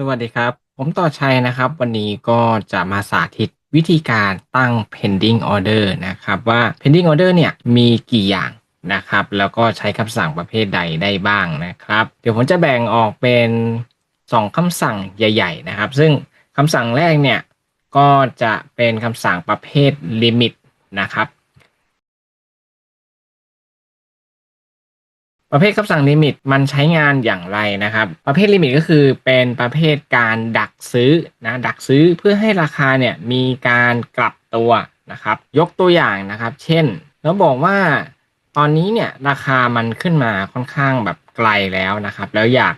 สวัสดีครับ ผมต่อชัยนะครับ วันนี้ก็จะมาสาธิตวิธีการตั้ง pending order นะครับว่า pending order เนี่ยมีกี่อย่างนะครับ แล้วก็ใช้คำสั่งประเภทใดได้บ้างนะครับ เดี๋ยวผมจะแบ่งออกเป็น 2 คำสั่งใหญ่ ๆ นะครับ ซึ่งคำสั่งแรกเนี่ยก็จะเป็นคำสั่งประเภท limit นะครับ ประเภทคำสั่งลิมิตมันใช้งานอย่างไรนะครับ ประเภทลิมิตก็คือเป็นประเภทการดักซื้อนะดักซื้อเพื่อให้ราคาเนี่ยมีการกลับตัวนะครับ ยกตัวอย่างนะครับ เช่นเราบอกว่าตอนนี้เนี่ยราคามันขึ้นมาค่อนข้างแบบไกลแล้วนะครับ แล้วอยาก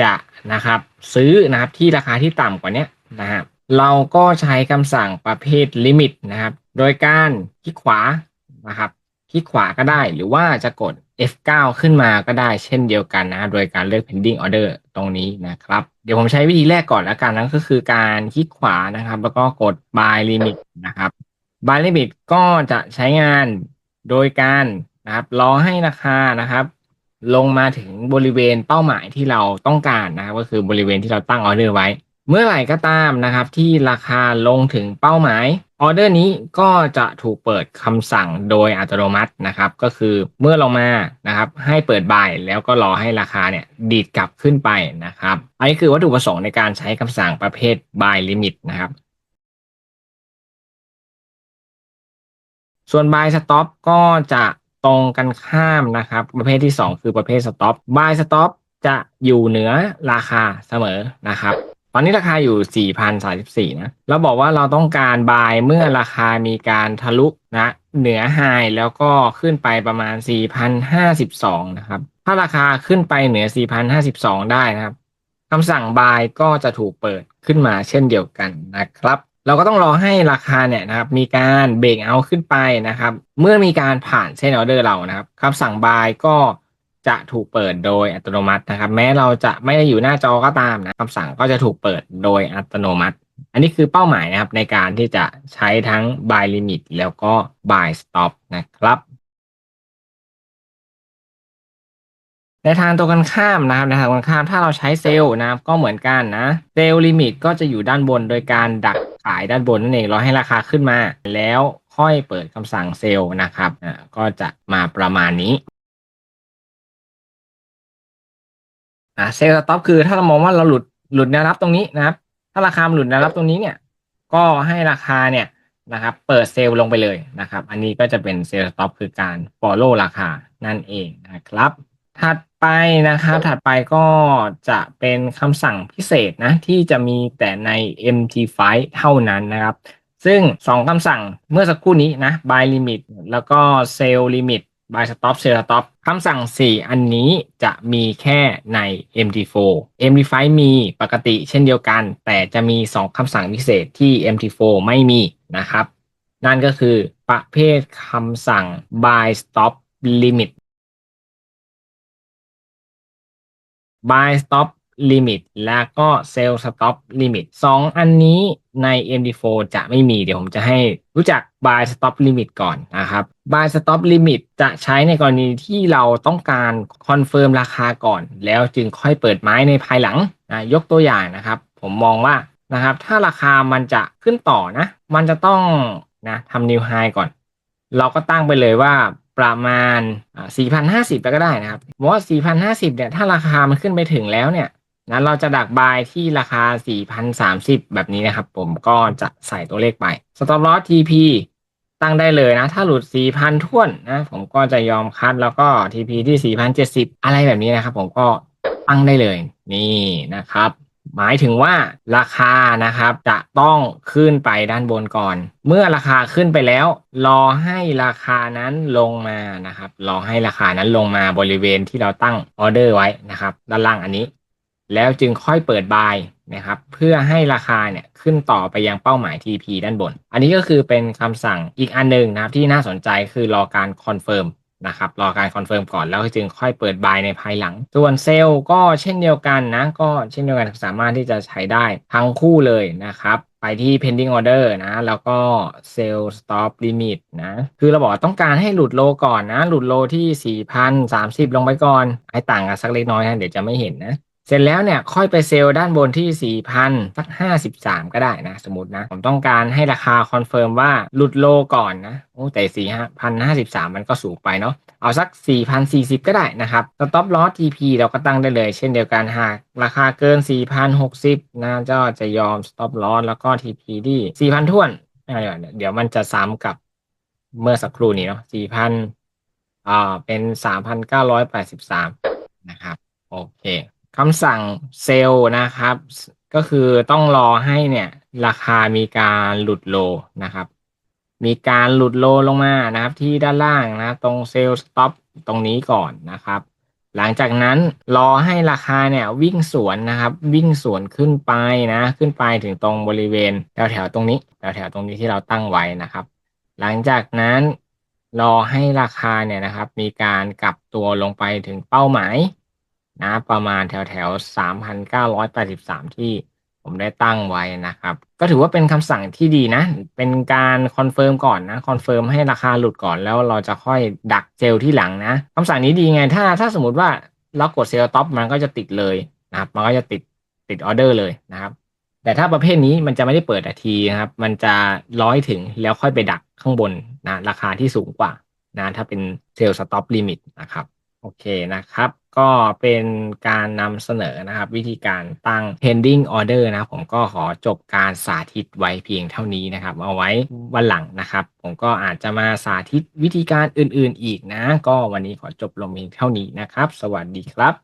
จะนะครับซื้อนะครับที่ราคาที่ต่ำกว่านี้นะครับเราก็ใช้คำสั่งประเภทลิมิตนะครับ โดยการคลิกขวานะครับคลิกขวาก็ได้หรือว่าจะกด F9 ขึ้นมาก็ได้เช่นเดียวกันนะ โดยการเลือก pending order ตรงนี้นะครับ เดี๋ยวผมใช้วิธีแรกก่อนแล้วกันนั่นก็คือการคลิกขวานะครับ แล้วก็กด buy limit นะครับ buy limit ก็จะใช้งานโดยการนะครับรอให้ราคานะครับ ลงมาถึงบริเวณเป้าหมายที่เราต้องการนะครับ ก็คือบริเวณที่เราตั้งออเดอร์ไว้ เมื่อไหร่ก็ตามนะครับที่ราคาลงถึงเป้าหมายออเดอร์นี้ก็จะถูกเปิดคำสั่งโดยอัตโนมัตินะครับ ก็คือเมื่อลงมานะครับ ให้เปิดบ่ายแล้วก็รอให้ราคาเนี่ยดีดกลับขึ้นไปนะครับ อันนี้คือวัตถุประสงค์ในการใช้คำสั่งประเภท buy limit นะครับ ส่วน buy stop ก็จะตรงกันข้ามนะครับ ประเภทที่ 2 คือประเภท stop buy stop จะอยู่เหนือราคาเสมอนะครับ ตอนนี้ราคาอยู่ 4,034 นะ เราบอกว่าเราต้องการ buy เมื่อราคามีการทะลุนะ เหนือ high แล้วก็ขึ้นไปประมาณ 4,052 นะครับ ถ้าราคาขึ้นไปเหนือ 4,052 ได้นะครับคำสั่ง buy ก็จะถูกเปิดขึ้นมาเช่นเดียวกันนะครับ เราก็ต้องรอให้ราคาเนี่ยนะครับ มีการเบรกเอาขึ้นไปนะครับ เมื่อมีการผ่านเส้นออเดอร์เรานะครับคำสั่ง buy ก็ จะถูกเปิดโดยอัตโนมัตินะครับ แม้เราจะไม่ได้อยู่หน้าจอก็ตามนะคำสั่งก็จะถูกเปิดโดยอัตโนมัติ อันนี้คือเป้าหมายนะครับในการที่จะใช้ทั้ง buy limit แล้วก็ buy stop นะครับ ในทางตรงกันข้ามนะครับในทางตรงกันข้ามถ้าเราใช้เซลล์นะครับก็เหมือนกันนะเซลล์ลิมิตก็จะอยู่ด้านบนโดยการดักขายด้านบนนั่นเองรอให้ราคาขึ้นมาแล้วค่อยเปิดคำสั่งเซลล์นะครับอ่าก็จะมาประมาณนี้ อ่าเซลล์สต็อปคือถ้าเรามองว่าเราหลุดหลุดแนวรับตรงนี้นะครับ ถ้าราคาหลุดแนวรับตรงนี้เนี่ย ก็ให้ราคาเนี่ยนะครับ เปิดเซลล์ลงไปเลยนะครับ อันนี้ก็จะเป็นเซลล์สต็อปคือการ follow ราคานั่นเองนะครับ ถัดไปนะครับ ถัดไปก็จะเป็นคำสั่งพิเศษนะ ที่จะมีแต่ใน MT5 เท่านั้นนะครับ ซึ่ง 2คำสั่งเมื่อสักครู่นี้นะ buy limit แล้วก็ sell limit buy stop sell stop คำสั่ง 4 อันนี้จะมีแค่ใน MT4 MT5 มีปกติเช่นเดียวกัน แต่จะมี 2 คำสั่งพิเศษที่ MT4 ไม่มีนะครับ นั่นก็คือประเภทคำสั่ง buy stop limit buy stop limit แล้วก็ sell stop limit สองอันนี้ ใน MD4 จะไม่มีเดี๋ยวผมจะให้รู้จัก buy stop limit ก่อนนะครับ buy stop limit จะใช้ในกรณีที่เราต้องการคอนเฟิร์มราคาก่อน แล้วจึงค่อยเปิดไม้ในภายหลังนะยกตัวอย่างนะครับ ผมมองว่านะครับถ้าราคามันจะขึ้นต่อนะ มันจะต้องนะทำ new high ก่อน เราก็ตั้งไปเลยว่าประมาณ 4,050ไปก็ได้นะครับบอกว่า4,050เนี่ยถ้าราคามันขึ้นไปถึงแล้วเนี่ย นเราจะดักบายที่ราคา 4,030 แบบนี้นะครับ ผมก็จะใส่ตัวเลขไป stop loss TP ตั้งได้เลยนะ ถ้าหลุด 4,000ท้วนนะ ผมก็จะยอมคัดแล้วก็ TP ที่ 4,070 อะไรแบบนี้นะครับ ผมก็ตั้งได้เลย นี่นะครับ หมายถึงว่าราคานะครับจะต้องขึ้นไปด้านบนก่อน เมื่อราคาขึ้นไปแล้ว รอให้ราคานั้นลงมานะครับ รอให้ราคานั้นลงมาบริเวณที่เราตั้งออเดอร์ไว้นะครับ ด้านล่างอันนี้ แล้วจึงค่อยเปิดบายนะครับ เพื่อให้ราคาเนี่ยขึ้นต่อไปยังเป้าหมาย TP ด้านบน อันนี้ก็คือเป็นคำสั่งอีกอันหนึ่งนะครับที่น่าสนใจคือรอการคอนเฟิร์มนะครับรอการคอนเฟิร์มก่อนแล้วจึงค่อยเปิดบายในภายหลัง ส่วนเซลล์ก็เช่นเดียวกันนะ ก็เช่นเดียวกันสามารถที่จะใช้ได้ทั้งคู่เลยนะครับ ไปที่ pending order นะ แล้วก็ sell stop limit นะ คือเราบอกต้องการให้หลุดโลก่อนนะ หลุดโลที่ 4,030 ลงไปก่อน ให้ต่างกันสักเล็กน้อยนะ เดี๋ยวจะไม่เห็นนะ เสร็จแล้วเนี่ยค่อยไปเซลล์ด้านบนที่ 4,000สัก53 ก็ได้นะ สมมตินะ ผมต้องการให้ราคาคอนเฟิร์มว่าหลุดโลก่อนนะโอ้แต่ 4,053 มันก็สูงไปเนาะเอาสัก 4,040 ก็ได้นะครับ stop loss TP เราก็ตั้งได้เลย เช่นเดียวกันหากราคาเกิน 4,060นะก็จะยอม stop loss แล้วก็ TP ที่ 4,000ท้วนอ่าเดี๋ยวเดี๋ยวมันจะซ้ำกับเมื่อสักครู่นี้เนาะ4,000อ่าเป็น 3,983 นะครับ โอเค คำสั่งเซลล์นะครับ ก็คือต้องรอให้เนี่ยราคามีการหลุดโลนะครับ มีการหลุดโลลงมานะครับ ที่ด้านล่างนะตรงเซลล์สต็อปตรงนี้ก่อนนะครับ หลังจากนั้นรอให้ราคาเนี่ยวิ่งสวนนะครับ วิ่งสวนขึ้นไปนะ ขึ้นไปถึงตรงบริเวณแถวแถวๆตรงนี้แถวแถวๆตรงนี้ที่เราตั้งไว้นะครับ หลังจากนั้นรอให้ราคาเนี่ยนะครับ มีการกลับตัวลงไปถึงเป้าหมาย นะประมาณแถวแถวสามพันเก้าร้อยแปดสิบสามที่ผมได้ตั้งไว้นะครับ ก็ถือว่าเป็นคำสั่งที่ดีนะ เป็นการคอนเฟิร์มก่อนนะ คอนเฟิร์มให้ราคาหลุดก่อนแล้วเราจะค่อยดักเซลล์ที่หลังนะคำสั่งนี้ดีไง ถ้าถ้าสมมติว่าเรากดเซลล์ต็อปมันก็จะติดเลยนะครับ มันก็จะติดติดออเดอร์เลยนะครับ แต่ถ้าประเภทนี้มันจะไม่ได้เปิดทีนะครับ มันจะร้อยถึงแล้วค่อยไปดักข้างบนนะราคาที่สูงกว่านะถ้าเป็นเซลล์สต็อปลิมิตนะครับ โอเคนะครับ ก็เป็นการนำเสนอนะครับ วิธีการตั้ง pending order นะผมก็ขอจบการสาธิตไว้เพียงเท่านี้นะครับ เอาไว้วันหลังนะครับ ผมก็อาจจะมาสาธิตวิธีการอื่นๆอีกนะ ก็วันนี้ขอจบลงเพียงเท่านี้นะครับ สวัสดีครับ